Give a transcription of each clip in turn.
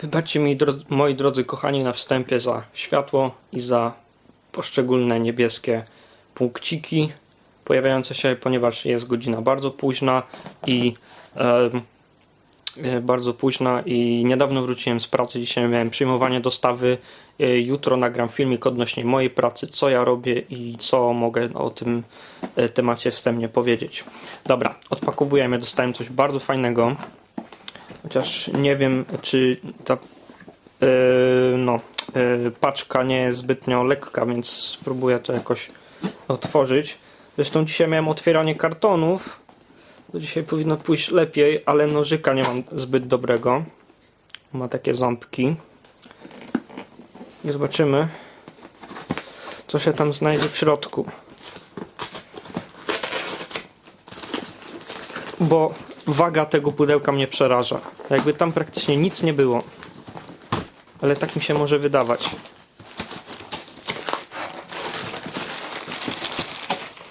Wybaczcie mi, moi drodzy kochani, na wstępie za światło i za poszczególne niebieskie punkciki pojawiające się, ponieważ jest godzina bardzo późna i em, e, bardzo późna i niedawno wróciłem z pracy. Dzisiaj miałem przyjmowanie dostawy. E, Jutro nagram filmik odnośnie mojej pracy, co ja robię i co mogę o tym e, temacie wstępnie powiedzieć. Dobra, odpakowujemy. Dostałem coś bardzo fajnego. Chociaż nie wiem, czy ta yy, no, yy, paczka nie jest zbytnio lekka, więc spróbuję to jakoś otworzyć. Zresztą dzisiaj miałem otwieranie kartonów. To dzisiaj powinno pójść lepiej, ale nożyka nie mam zbyt dobrego. Ma takie ząbki. I zobaczymy, co się tam znajdzie w środku. bo waga tego pudełka mnie przeraża. Jakby tam praktycznie nic nie było. Ale tak mi się może wydawać.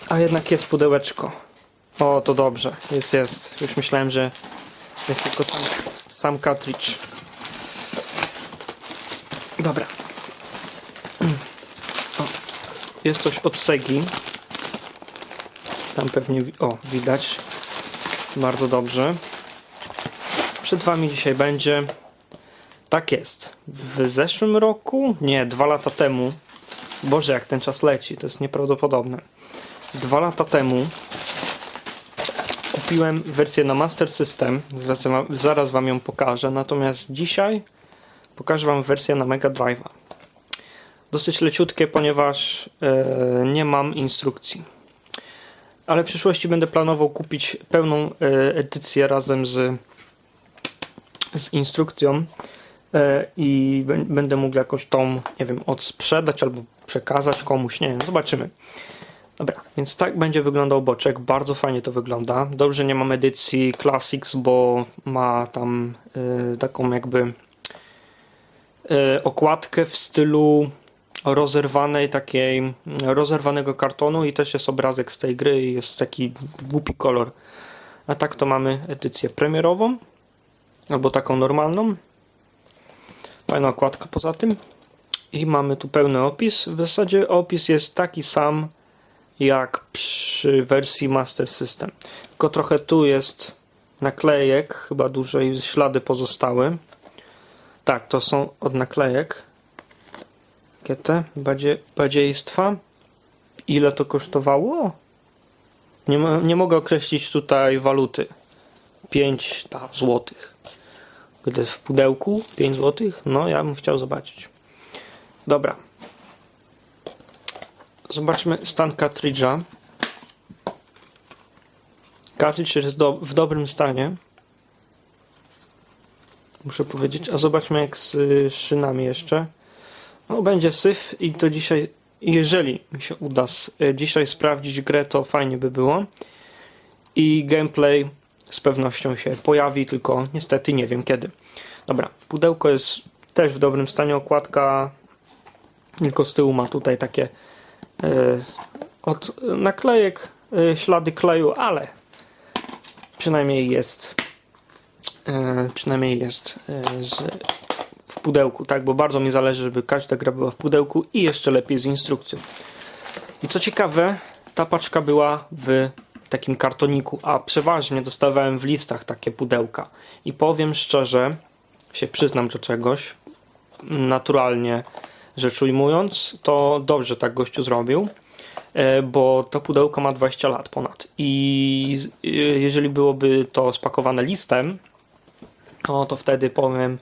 A jednak jest pudełeczko. O, to dobrze. Jest, jest. Już myślałem, że jest tylko sam, sam cartridge. Dobra. O, jest coś od Segi. Tam pewnie, o, widać. Bardzo dobrze. Przed Wami dzisiaj będzie. Tak jest. W zeszłym roku, nie, dwa lata temu. Boże, jak ten czas leci, to jest nieprawdopodobne. Dwa lata temu kupiłem wersję na Master System. Zaraz, wam- ją pokażę. Natomiast dzisiaj pokażę Wam wersję na Mega Drive'a. Dosyć leciutkie, ponieważ e, nie mam instrukcji ale w przyszłości będę planował kupić pełną e, edycję razem z, z instrukcją e, i będę mógł jakoś tą, nie wiem, odsprzedać albo przekazać komuś, nie wiem, zobaczymy. Dobra, więc tak będzie wyglądał boczek, bardzo fajnie to wygląda. Dobrze nie mam edycji Classics, bo ma tam e, taką jakby e, okładkę w stylu rozerwanej takiej, rozerwanego kartonu i też jest obrazek z tej gry i jest taki głupi kolor. A tak to mamy edycję premierową albo taką normalną. Fajna okładka poza tym. I mamy tu pełny opis. W zasadzie opis jest taki sam jak przy wersji Master System. Tylko trochę tu jest naklejek, chyba dłużej ślady pozostały. Tak, to są od naklejek rakietę badzie, badziejstwa. Ile to kosztowało? Nie, mo- nie mogę określić tutaj waluty. 5 ta, złotych. Gdy w pudełku 5 złotych? No, ja bym chciał zobaczyć. Dobra. Zobaczmy stan cartridge'a. Cartridge jest do, w dobrym stanie. Muszę powiedzieć. A zobaczmy jak z y, szynami jeszcze. No, będzie syf i to dzisiaj, jeżeli mi się uda e, dzisiaj sprawdzić grę, to fajnie by było. I gameplay z pewnością się pojawi, tylko niestety nie wiem kiedy. Dobra, pudełko jest też w dobrym stanie, okładka tylko z tyłu ma tutaj takie od naklejek e, ślady kleju, ale przynajmniej jest e, przynajmniej jest e, z w pudełku, tak? Bo bardzo mi zależy, żeby każda gra była w pudełku i jeszcze lepiej z instrukcją. I co ciekawe, ta paczka była w takim kartoniku, a przeważnie dostawałem w listach takie pudełka. I powiem szczerze, się przyznam do czegoś, naturalnie rzecz ujmując, to dobrze tak gościu zrobił, e, bo to pudełko ma 20 lat ponad. I e, jeżeli byłoby to spakowane listem, no to wtedy powiem,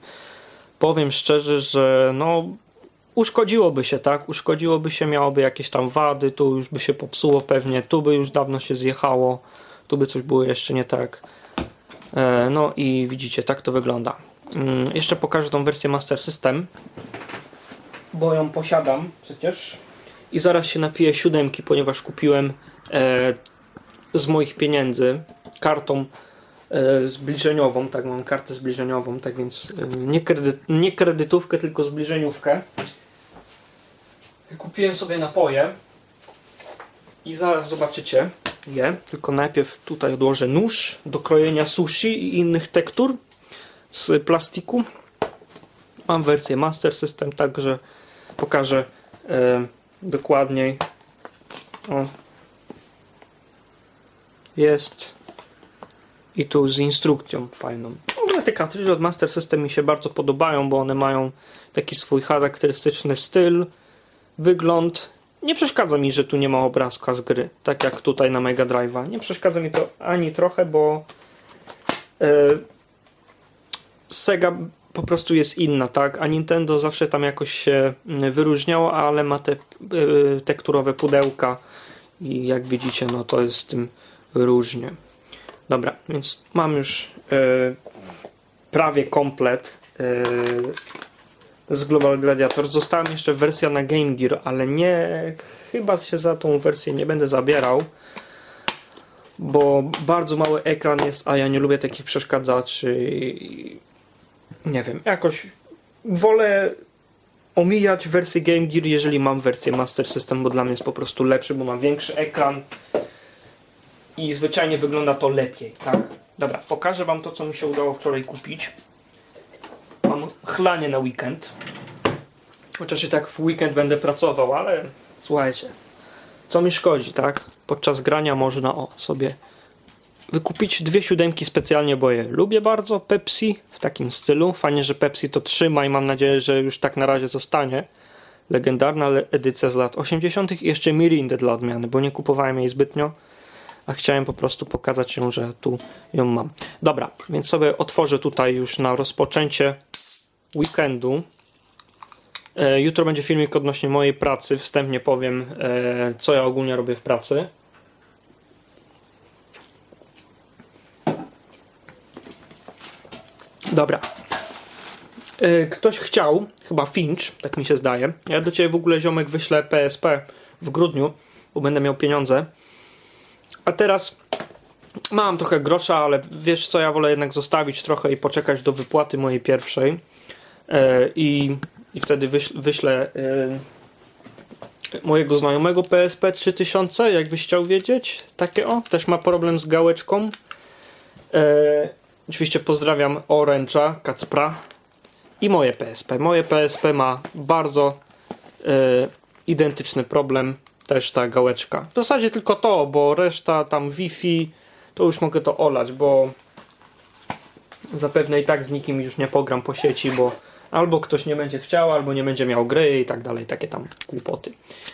powiem szczerze, że no uszkodziłoby się, tak? Uszkodziłoby się, miałoby jakieś tam wady, tu już by się popsuło pewnie, tu by już dawno się zjechało, tu by coś było jeszcze nie tak. E, no i widzicie, tak to wygląda. Mm, jeszcze pokażę tą wersję Master System, bo ją posiadam przecież. I zaraz się napiję siódemki, ponieważ kupiłem e, z moich pieniędzy kartą e, zbliżeniową, tak mam kartę zbliżeniową, tak więc e, nie, kredyt, nie kredytówkę, tylko zbliżeniówkę. Kupiłem sobie napoje i zaraz zobaczycie, je, tylko najpierw tutaj odłożę nóż do krojenia sushi i innych tektur z plastiku. Mam wersję Master System, także pokażę dokładniej. O. Jest. I tu z instrukcją fajną. W ogóle te kartridże od Master System mi się bardzo podobają, bo one mają taki swój charakterystyczny styl, wygląd. Nie przeszkadza mi, że tu nie ma obrazka z gry, tak jak tutaj na Mega Drive'a. Nie przeszkadza mi to ani trochę, bo e, Sega po prostu jest inna, tak? A Nintendo zawsze tam jakoś się mm, wyróżniało, ale ma te e, tekturowe pudełka i jak widzicie, no to jest z tym różnie. Dobra, więc mam już e, prawie komplet e, z Global Gladiator. Została mi jeszcze wersja na Game Gear, ale nie, chyba się za tą wersję nie będę zabierał, bo bardzo mały ekran jest, a ja nie lubię takich przeszkadzaczy. i Nie wiem, jakoś wolę omijać wersję Game Gear, jeżeli mam wersję Master System, bo dla mnie jest po prostu lepszy, bo mam większy ekran i zwyczajnie wygląda to lepiej, tak? Dobra, pokażę Wam to, co mi się udało wczoraj kupić. Mam chlanie na weekend. Chociaż i tak w weekend będę pracował, ale słuchajcie, co mi szkodzi, tak? Podczas grania można o sobie wykupić dwie siódemki specjalnie, bo je lubię bardzo. Pepsi w takim stylu. Fajnie, że Pepsi to trzyma i mam nadzieję, że już tak na razie zostanie. Legendarna le- edycja z lat 80. i jeszcze Mirindę dla odmiany, bo nie kupowałem jej zbytnio a chciałem po prostu pokazać ją, że tu ją mam. Dobra, więc sobie otworzę tutaj już na rozpoczęcie weekendu. E, jutro będzie filmik odnośnie mojej pracy. Wstępnie powiem, e, co ja ogólnie robię w pracy. Dobra. E, ktoś chciał, chyba Finch, tak mi się zdaje. Ja do ciebie w ogóle ziomek wyślę PSP w grudniu, bo będę miał pieniądze. A teraz mam trochę grosza, ale wiesz co, ja wolę jednak zostawić trochę i poczekać do wypłaty mojej pierwszej. E, i, I wtedy wyś, wyślę e, mojego znajomego PSP 3000, jakbyś chciał wiedzieć. Takie o, też ma problem z gałeczką. Oczywiście pozdrawiam Orange'a, Kacpra i moje PSP. Moje PSP ma bardzo e, identyczny problem też ta gałeczka. W zasadzie tylko to, bo reszta tam Wi-Fi to już mogę to olać, bo zapewne i tak z nikim już nie pogram po sieci, bo albo ktoś nie będzie chciał, albo nie będzie miał gry i tak dalej, takie tam kłopoty.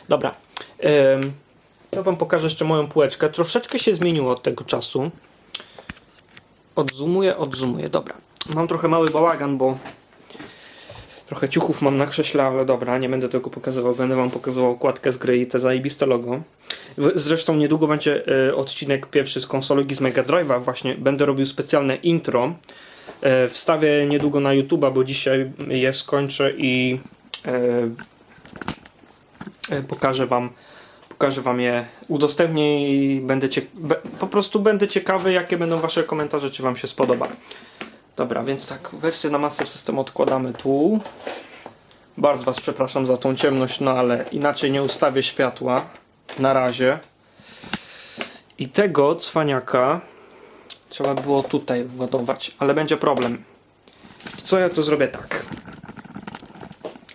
Dobra. To wam pokażę jeszcze moją półeczkę. Troszeczkę się zmieniło od tego czasu. Odzumuję, odzumuję. Dobra. Mam trochę mały bałagan, bo Trochę ciuchów mam na krześle, ale dobra, nie będę tego pokazywał. Będę wam pokazywał okładkę z gry i te zajebiste logo. Zresztą niedługo będzie e, odcinek pierwszy z konsologii z Mega Drive'a. Właśnie będę robił specjalne intro. E, wstawię niedługo na YouTube'a, bo dzisiaj je skończę i e, pokażę wam pokażę wam je, udostępnię i będę cie- be, po prostu będę ciekawy, jakie będą wasze komentarze, czy wam się spodoba. Dobra, więc tak, wersję na Master System odkładamy tu. Bardzo Was przepraszam za tą ciemność, no ale inaczej nie ustawię światła. Na razie. I tego cwaniaka trzeba było tutaj władować, ale będzie problem. Co ja tu zrobię tak?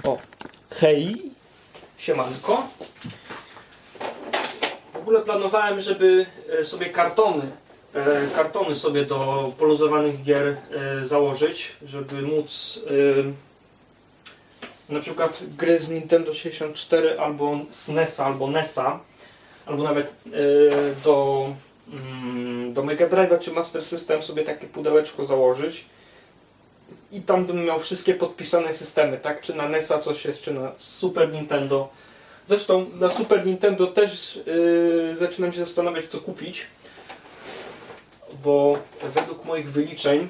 O, hej, siemanko. Ogóle planowałem, żeby e, sobie kartony e, kartony sobie do poluzowanych gier e, założyć, żeby móc na przykład gry z Nintendo 64 albo z NES-a albo NES-a albo nawet do, mm, do Mega Drive'a czy Master System sobie takie pudełeczko założyć i tam bym miał wszystkie podpisane systemy, tak? Czy na NES-a coś jest, czy na Super Nintendo. Zresztą na Super Nintendo też yy, zaczynam się zastanawiać co kupić bo według moich wyliczeń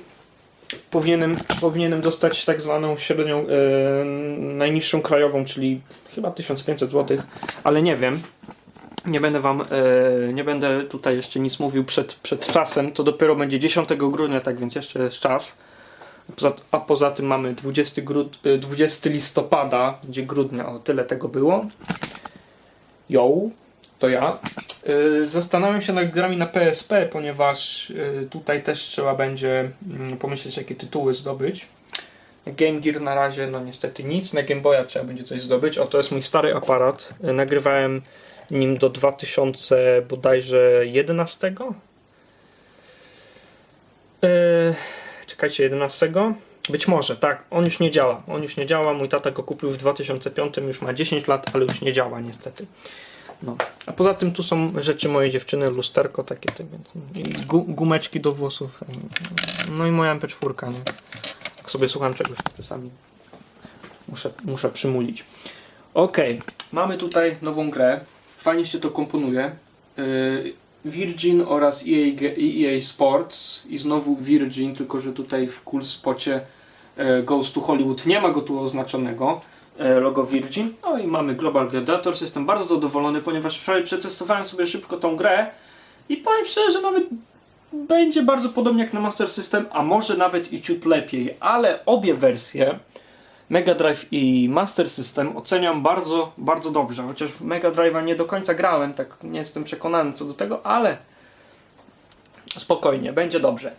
powinienem, powinienem dostać tak zwaną średnią, e, najniższą krajową, czyli chyba 1500 zł, ale nie wiem. Nie będę wam, e, nie będę tutaj jeszcze nic mówił przed, przed czasem, to dopiero będzie 10 grudnia, tak więc jeszcze jest czas. A poza tym mamy 20, grud, e, 20 listopada, gdzie grudnia, o tyle tego było. Jo. to ja. Y, Zastanawiam się nad grami na PSP, ponieważ y, tutaj też trzeba będzie mm, pomyśleć, jakie tytuły zdobyć. Game Gear na razie, no niestety nic. Na Game Boya trzeba będzie coś zdobyć. O, to jest mój stary aparat. Y, Nagrywałem nim do 2000 bodajże 11. Yy, czekajcie, 11? Być może, tak. On już nie działa. On już nie działa. Mój tata go kupił w 2005, już ma 10 lat, ale już nie działa niestety. No. A poza tym tu są rzeczy mojej dziewczyny, lusterko takie, i gu, gumeczki do włosów. No i moja MP4, nie? Jak sobie słucham czegoś, to czasami muszę, muszę przymulić. Okej, mamy tutaj nową grę. Fajnie się to komponuje. Yy, Virgin oraz EA, EA Sports i znowu Virgin, tylko że tutaj w cool spocie e, Goes to Hollywood nie ma go tu oznaczonego e, logo Virgin. No i mamy Global Gladiators. Jestem bardzo zadowolony, ponieważ wczoraj przetestowałem sobie szybko tą grę i powiem szczerze, że nawet będzie bardzo podobnie jak na Master System, a może nawet i ciut lepiej, ale obie wersje Mega Drive i Master System oceniam bardzo, bardzo dobrze. Chociaż Mega Drive'a nie do końca grałem, tak nie jestem przekonany co do tego, ale spokojnie, będzie dobrze.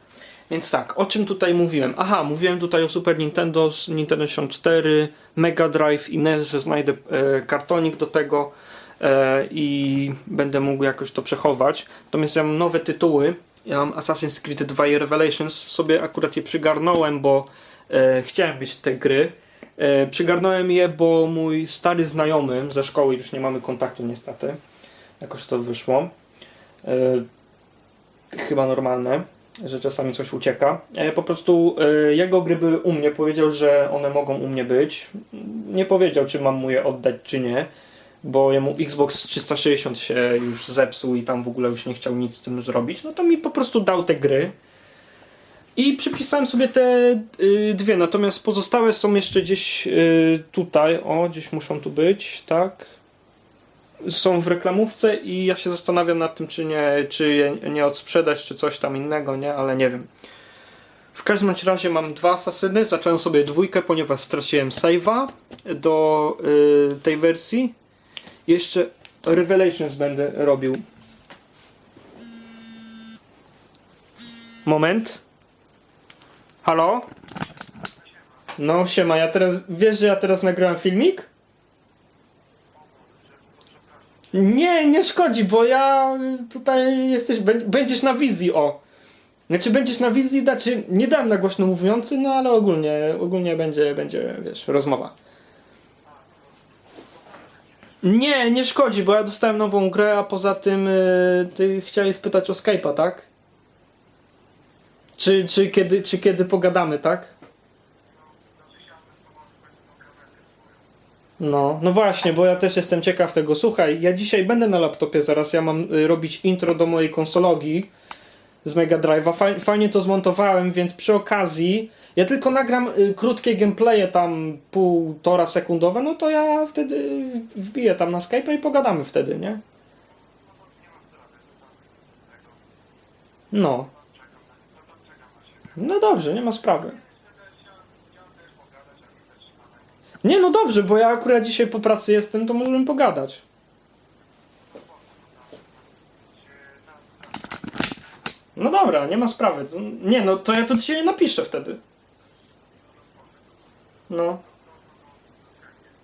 Więc tak, o czym tutaj mówiłem? Aha, mówiłem tutaj o Super Nintendo, Nintendo 64, Mega Drive i NES, że znajdę e, kartonik do tego e, i będę mógł jakoś to przechować. Natomiast ja mam nowe tytuły. Ja mam Assassin's Creed 2 i Revelations. Sobie akurat je przygarnąłem, bo e, chciałem mieć te gry. E, przygarnąłem je, bo mój stary znajomy ze szkoły, już nie mamy kontaktu niestety, jakoś to wyszło. E, chyba normalne, że czasami coś ucieka. E, po prostu jego gry były u mnie, powiedział, że one mogą u mnie być. Nie powiedział, czy mam mu je oddać, czy nie, bo jemu Xbox 360 się już zepsuł i tam w ogóle już nie chciał nic z tym zrobić. No to mi po prostu dał te gry. I przypisałem sobie te y, dwie, natomiast pozostałe są jeszcze gdzieś y, tutaj, o, gdzieś muszą tu być, tak? Są w reklamówce i ja się zastanawiam nad tym, czy nie, czy je nie odsprzedać, czy coś tam innego, nie? Ale nie wiem. W każdym razie mam dwa asasyny, zacząłem sobie dwójkę, ponieważ straciłem save'a do y, tej wersji. Jeszcze Revelations będę robił. Moment. Halo? No siema, ja teraz, wiesz, że ja teraz nagrałem filmik? Nie, nie szkodzi, bo ja tutaj jesteś, bę- będziesz na wizji, o. Znaczy będziesz na wizji, znaczy nie dam na głośno mówiący, no ale ogólnie, ogólnie będzie, będzie, wiesz, rozmowa. Nie, nie szkodzi, bo ja dostałem nową grę, a poza tym y, ty chciałeś spytać o Skype'a, tak? Czy, czy, kiedy, czy kiedy pogadamy, tak? No, no właśnie, bo ja też jestem ciekaw tego. Słuchaj, ja dzisiaj będę na laptopie zaraz, ja mam y, robić intro do mojej konsologii z Mega Drive'a. Faj, fajnie to zmontowałem, więc przy okazji ja tylko nagram y, krótkie gameplaye tam półtora sekundowe, no to ja wtedy wbiję tam na Skype'a i pogadamy wtedy, nie? No. No dobrze, nie ma sprawy. Nie, no dobrze, bo ja akurat dzisiaj po pracy jestem, to możemy pogadać. No dobra, nie ma sprawy. Nie, no to ja to dzisiaj napiszę wtedy. No.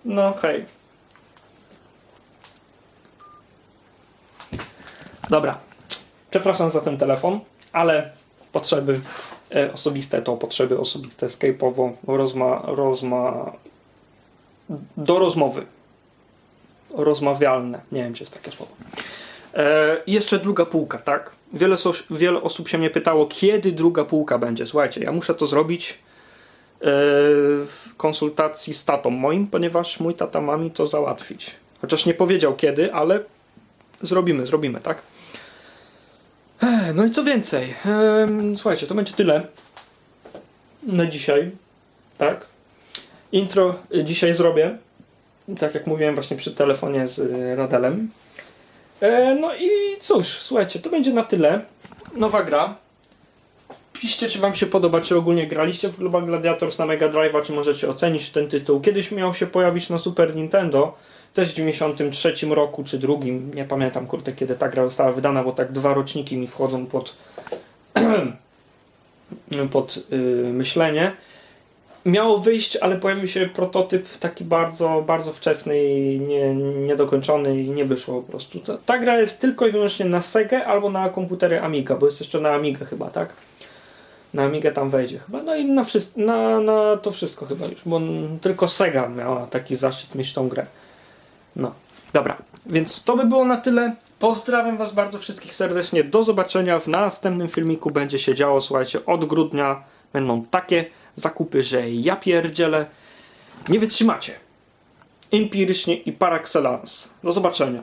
No, hej. Dobra. Przepraszam za ten telefon, ale potrzeby osobiste to potrzeby osobiste Skype'owo rozma, rozma, do rozmowy. Rozmawialne. Nie wiem, czy jest takie słowo. E, jeszcze druga półka, tak? Wiele, sos- wiele osób się mnie pytało, kiedy druga półka będzie. Słuchajcie, ja muszę to zrobić e, w konsultacji z tatą moim, ponieważ mój tata ma mi to załatwić. Chociaż nie powiedział kiedy, ale zrobimy, zrobimy, tak? No i co więcej? Słuchajcie, to będzie tyle na dzisiaj, tak? Intro y, dzisiaj zrobię, tak jak mówiłem właśnie przy telefonie z y, Radelem. E, No i cóż, słuchajcie, to będzie na tyle. Nowa gra. Piszcie, czy wam się podoba, czy ogólnie graliście w Global Gladiators na Mega Drive'a, czy możecie ocenić ten tytuł. Kiedyś miał się pojawić na Super Nintendo, też w 93 roku czy drugim, nie pamiętam kurde kiedy ta gra została wydana, bo tak dwa roczniki mi wchodzą pod pod y, myślenie. Miało wyjść, ale pojawił się prototyp taki bardzo, bardzo wczesny i nie, niedokończony i nie wyszło po prostu. Ta, ta gra jest tylko i wyłącznie na Sega albo na komputery Amiga, bo jest jeszcze na Amigę chyba, tak? Na Amigę tam wejdzie chyba. No i na, na, na to wszystko chyba już, bo tylko Sega miała taki zaszczyt mieć tą grę. No, dobra. Więc to by było na tyle. Pozdrawiam Was bardzo wszystkich serdecznie. Do zobaczenia w następnym filmiku. Będzie się działo, słuchajcie, od grudnia będą takie zakupy, że ja pierdzielę. Nie wytrzymacie. Empirycznie i par excellence. Do zobaczenia.